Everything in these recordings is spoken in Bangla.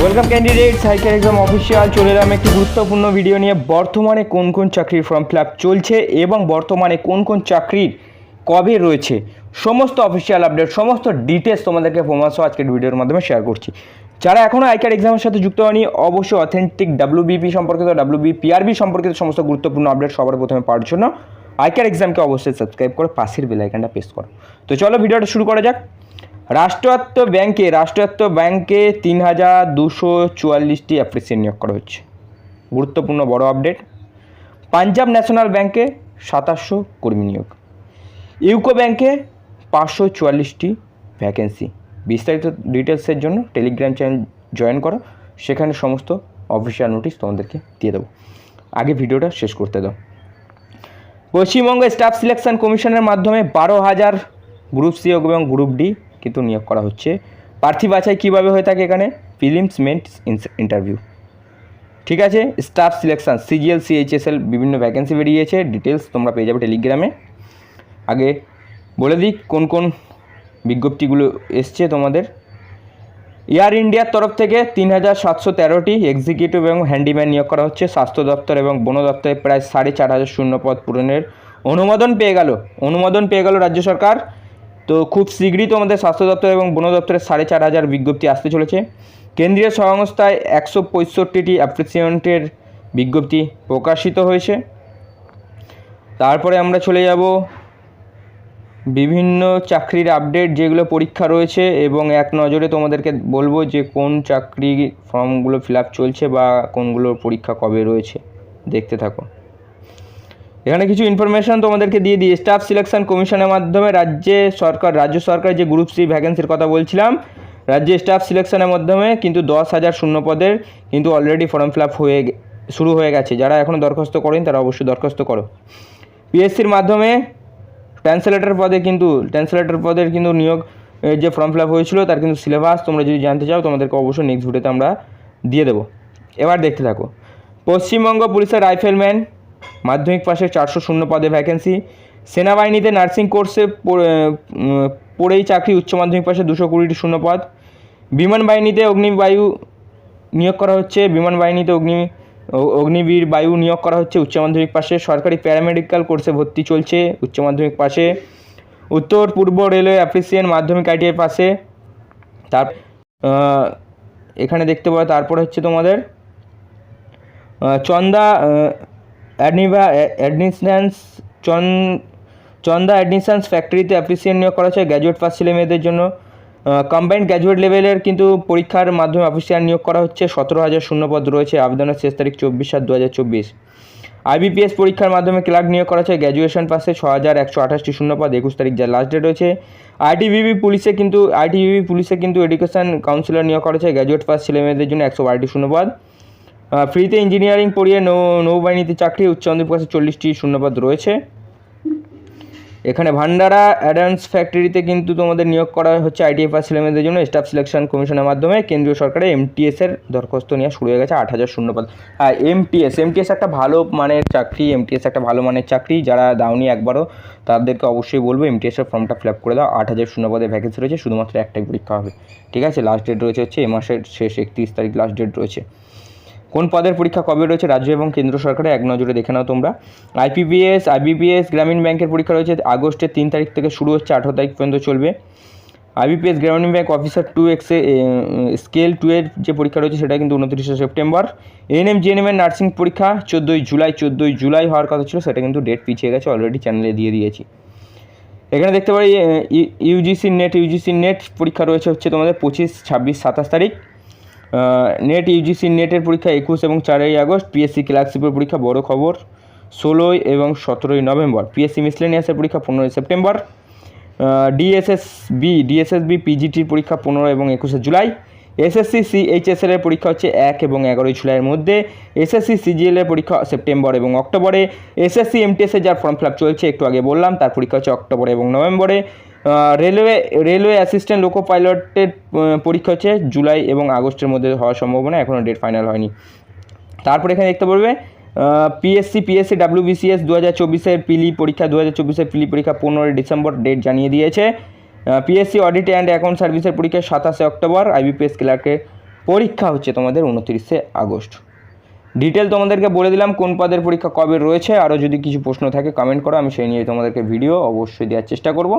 Welcome candidate cycle exam official চলে এলাম একটি গুরুত্বপূর্ণ ভিডিও নিয়ে। বর্তমানে কোন কোন চাকরির ফর্ম ফিল চলছে এবং বর্তমানে কোন কোন চাকরির কবে রয়েছে? সমস্ত অফিসিয়াল আপডেট সমস্ত ডিটেলস তোমাদেরকে সহ আজকের ভিডিওর মাধ্যমে শেয়ার করছি। যারা এখনও আইকার এক্সামের সাথে যুক্ত হয়নি, অবশ্যই অথেন্টিক ডাব্লিউবিপি সম্পর্কিত ডাব্লিউবি পিআরবি সম্পর্কিত সমস্ত গুরুত্বপূর্ণ আপডেট সবার প্রথমে পাওয়ার জন্য। আইকার এক্সামকে অবশ্যই সাবস্ক্রাইব করে পাশের বেলাইকানটা প্রেস করো। তো চলো ভিডিওটা শুরু করা যাক। রাষ্ট্রায়ত্ত ব্যাংকে রাষ্ট্রায়ত্ত ব্যাংকে তিন হাজার দুশো চুয়াল্লিশটি অ্যাপ্রিসিয়েন্ট নিয়োগ করা হচ্ছে। গুরুত্বপূর্ণ বড় আপডেট, পাঞ্জাব ন্যাশনাল ব্যাংকে সাতাশশো কর্মী নিয়োগ, ইউকো ব্যাংকে পাঁচশো চুয়াল্লিশটি ভ্যাকেন্সি। বিস্তারিত ডিটেলসের জন্য টেলিগ্রাম চ্যানেল জয়েন করো, সেখানে সমস্ত অফিসিয়াল নোটিশ তোমাদেরকে দিয়ে দেবো। আগে ভিডিওটা শেষ করতে দাও। পশ্চিমবঙ্গ স্টাফ সিলেকশন কমিশনের মাধ্যমে বারো হাজার গ্রুপ সি এবং গ্রুপ ডি কিন্তু নিয়োগ করা হচ্ছে। প্রার্থী বাছাই কীভাবে হয়ে থাকে এখানে? ফিলিমস মেন্টস ইন্টারভিউ ঠিক আছে? স্টাফ সিলেকশন সিজিএল সিএইচএসএল বিভিন্ন ভ্যাকেন্সি বেরিয়েছে। ডিটেলস তোমরা পেয়ে যাবে টেলিগ্রামে আগে বলে দিই, কোন কোন বিজ্ঞপ্তিগুলো এসছে তোমাদের। এয়ার ইন্ডিয়ার তরফ থেকে তিন হাজার সাতশো তেরোটি এক্সিকিউটিভ এবং হ্যান্ডিম্যান নিয়োগ করা হচ্ছে। স্বাস্থ্য দপ্তর এবং বন দপ্তরে প্রায় সাড়ে চার হাজার শূন্য পদ পূরণের অনুমোদন পেয়ে গেল। অনুমোদন পেয়ে গেল রাজ্য সরকার। তো খুব শীঘ্রই তো আমাদের স্বাস্থ্য দপ্তর এবং বন দপ্তরের সাড়ে চার হাজার বিজ্ঞপ্তি আসতে চলেছে। কেন্দ্রীয় সংস্থায় একশো পঁয়ষট্টিটি অ্যাপ্রিসিয়েন্টের বিজ্ঞপ্তি প্রকাশিত হয়েছে। তারপরে আমরা চলে যাব বিভিন্ন চাকরির আপডেট যেগুলো পরীক্ষা রয়েছে এবং এক নজরে তোমাদেরকে বলব যে কোন চাকরি ফর্মগুলো ফিল চলছে বা কোনগুলোর পরীক্ষা কবে রয়েছে। দেখতে থাকো। এখানে কিছু ইনফরমেশন তোমাদেরকে দিয়ে দিই। স্টাফ সিলেকশন কমিশনের মাধ্যমে রাজ্যে সরকার, রাজ্য সরকার যে গ্রুপ সি ভ্যাকেন্সির কথা বলছিলাম, রাজ্যে স্টাফ সিলেকশনের মাধ্যমে কিন্তু দশ হাজার শূন্য পদের কিন্তু অলরেডি ফর্ম ফিল হয়ে শুরু হয়ে গেছে। যারা এখনও দরখাস্ত করেন, তারা অবশ্যই দরখাস্ত করো। পিএসসির মাধ্যমে ট্রান্সলেটর পদে কিন্তু ট্রান্সলেটর পদের কিন্তু নিয়োগ যে ফর্ম ফিল হয়েছিল, তার কিন্তু সিলেবাস তোমরা যদি জানতে চাও, তোমাদেরকে অবশ্যই নেক্সট ভিডিওতে আমরা দিয়ে দেবো। এবার দেখতে থাকো। পশ্চিমবঙ্গ পুলিশের রাইফেলম্যান মাধ্যমিক পাশে চারশো শূন্য পদে ভ্যাকেন্সি সেনাবাহিনীতে নার্সিং কোর্সে পড়েই চাকরি উচ্চ মাধ্যমিক পাশে দুশো কুড়িটি শূন্য পদ। বিমান বাহিনীতে অগ্নিবায়ু নিয়োগ করা হচ্ছে। বিমান বাহিনীতে অগ্নি অগ্নিবীর বায়ু নিয়োগ করা হচ্ছে। উচ্চ মাধ্যমিক পাশে সরকারি প্যারামেডিক্যাল কোর্সে ভর্তি চলছে উচ্চ মাধ্যমিক পাশে। উত্তর পূর্ব রেলওয়ে অ্যাপ্রিসিয়েন্ট মাধ্যমিক আইটিআই পাশে। তার এখানে দেখতে পাবো তারপরে হচ্ছে তোমাদের চন্দা অ্যাডনিভা অ্যাডমিশনান্স চন, চন্দা অ্যাডমিশনস ফ্যাক্টরিতে অ্যাপ্রিসিয়েন্ট নিয়োগ করা হচ্ছে গ্র্যাজুয়েট পাস ছেলে মেয়েদের জন্য। কম্বাইন্ড গ্র্যাজুয়েট লেভেলের কিন্তু পরীক্ষার মাধ্যমে অফিসিয়াল নিয়োগ করা হচ্ছে। সতেরো হাজার শূন্যপদ রয়েছে। আবেদনের শেষ তারিখ চব্বিশ সাত দু হাজার চব্বিশ আইবিপিএস পরীক্ষার মাধ্যমে ক্লার্ক নিয়োগ করা হয়েছে গ্র্যাজুয়েশন পাশে ছ হাজার একশো আঠাশটি শূন্যপদ একুশ তারিখ যা লাস্ট ডেট রয়েছে। আইটিবিবি পুলিশে কিন্তু আইটিবিবি পুলিশে কিন্তু এডুকেশন কাউন্সিলর নিয়োগ করা হয়েছে গ্র্যাজুয়েট পাস ছেলে মেয়েদের জন্য একশো বারোটি শূন্যপদ ফ্রিতে ইঞ্জিনিয়ারিং পড়িয়ে নৌ, নৌবাহিনীতে চাকরি, উচ্চ মাধ্যমিক পাশে চল্লিশটি শূন্যপদ রয়েছে। এখানে ভান্ডারা অ্যাডান্স ফ্যাক্টরিতে কিন্তু তোমাদের নিয়োগ করা হচ্ছে আইটিএফ পাস ছেলেমেয়েদের জন্য, স্টাফ সিলেকশন কমিশনের মাধ্যমে। কেন্দ্রীয় সরকারের এমটিএস এর দরখাস্ত নেওয়া শুরু হয়ে গেছে, আট হাজার শূন্যপদ। হ্যাঁ এমটিএস এমটিএস একটা ভালো মানের চাকরি এমটিএস একটা ভালো মানের চাকরি, যারা দাওনি একবারও, তাদেরকে অবশ্যই বলব এমটিএস এর ফর্মটা ফিল আপ করে দাও, আট হাজার শূন্যপদে ভ্যাকেন্সি রয়েছে, শুধুমাত্র একটাই পরীক্ষা হবে। ঠিক আছে লাস্ট ডেট রয়েছে হচ্ছে, এ মাসের শেষ একত্রিশ তারিখ লাস্ট ডেট রয়েছে। কোন পদের পরীক্ষা কবে রয়েছে রাজ্য এবং কেন্দ্র সরকারে এক নজরে দেখে নাও তোমরা। আইপিপিএস আইবিপিএস গ্রামীণ ব্যাংকের পরীক্ষা রয়েছে। আগস্টের তিন তারিখ থেকে শুরু হচ্ছে, আঠেরো তারিখ পর্যন্ত চলবে। আইবিপিএস গ্রামীণ ব্যাংক অফিসার টু এক্সে স্কেল টু এর যে পরীক্ষা রয়েছে সেটা কিন্তু উনত্রিশে সেপ্টেম্বর। এএনএম জিএনএম এর নার্সিং পরীক্ষা চোদ্দোই জুলাই চোদ্দোই জুলাই হওয়ার কথা ছিল, সেটা কিন্তু ডেট পিছিয়ে গেছে অলরেডি চ্যানেলে দিয়ে দিয়েছি। এখানে দেখতে পারি ইউজিসি নেট ইউজিসি নেট পরীক্ষা রয়েছে হচ্ছে তোমাদের পঁচিশ, ছাব্বিশ, সাতাশ তারিখ। নেট ইউজিসি নেটের পরীক্ষা একুশ এবং চারই আগস্ট পিএসসি ক্লার্কশিপের পরীক্ষা, বড় খবর, ষোলোই এবং সতেরোই নভেম্বর। পিএসসি মিসলেনিয়াসের পরীক্ষা, পনেরোই সেপ্টেম্বর। ডিএসএসবি ডিএসএসবি পিজিটির পরীক্ষা পনেরো এবং একুশে জুলাই। এসএসসি সিএইচএসএল এর পরীক্ষা হচ্ছে এক এবং এগারোই জুলাইয়ের মধ্যে। এসএসসি সিজিএল পরীক্ষা সেপ্টেম্বর এবং অক্টোবরে। এসএসসি এমটিএস যার ফর্ম ফিল চলছে, একটু আগে বললাম, তার পরীক্ষা হচ্ছে অক্টোবরে এবং নভেম্বরে। রেলওয়ে রেলওয়ে অ্যাসিস্ট্যান্ট লোকো পাইলটের পরীক্ষা হচ্ছে জুলাই এবং আগস্টের মধ্যে হওয়ার সম্ভাবনা এখনও ডেট ফাইনাল হয়নি। তারপর এখানে দেখতে পারবে পিএসসি পিএসসি ডাব্লিউবিসিএস দু হাজার চব্বিশের পিলি পরীক্ষা দু হাজার চব্বিশের পিলি পরীক্ষা পনেরোই ডিসেম্বর ডেট জানিয়ে দিয়েছে। পিএসসি অডিট অ্যান্ড অ্যাকাউন্ট সার্ভিসের পরীক্ষা সাতাশে অক্টোবর আইবিপিএস ক্লার্কের পরীক্ষা হচ্ছে তোমাদের উনতিরিশে আগস্ট। ডিটেল তোমাদেরকে বলে দিলাম কোন পদের পরীক্ষা কবে রয়েছে। আরও যদি কিছু প্রশ্ন থাকে কমেন্ট করো, আমি সেই নিয়ে তোমাদেরকে ভিডিও অবশ্যই দেওয়ার চেষ্টা করব।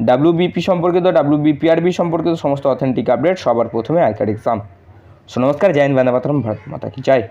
ডাব্লিউবিপি সম্পর্কিত ডাব্লিউবিপিআরবি সম্পর্কিত সমস্ত অথেন্টিক আপডেট সবার প্রথমে আইকার এক্সাম সো নমস্কার জয়ন হিন্দ, বন্দে মাতরম, ভারত মাতা কি জয়।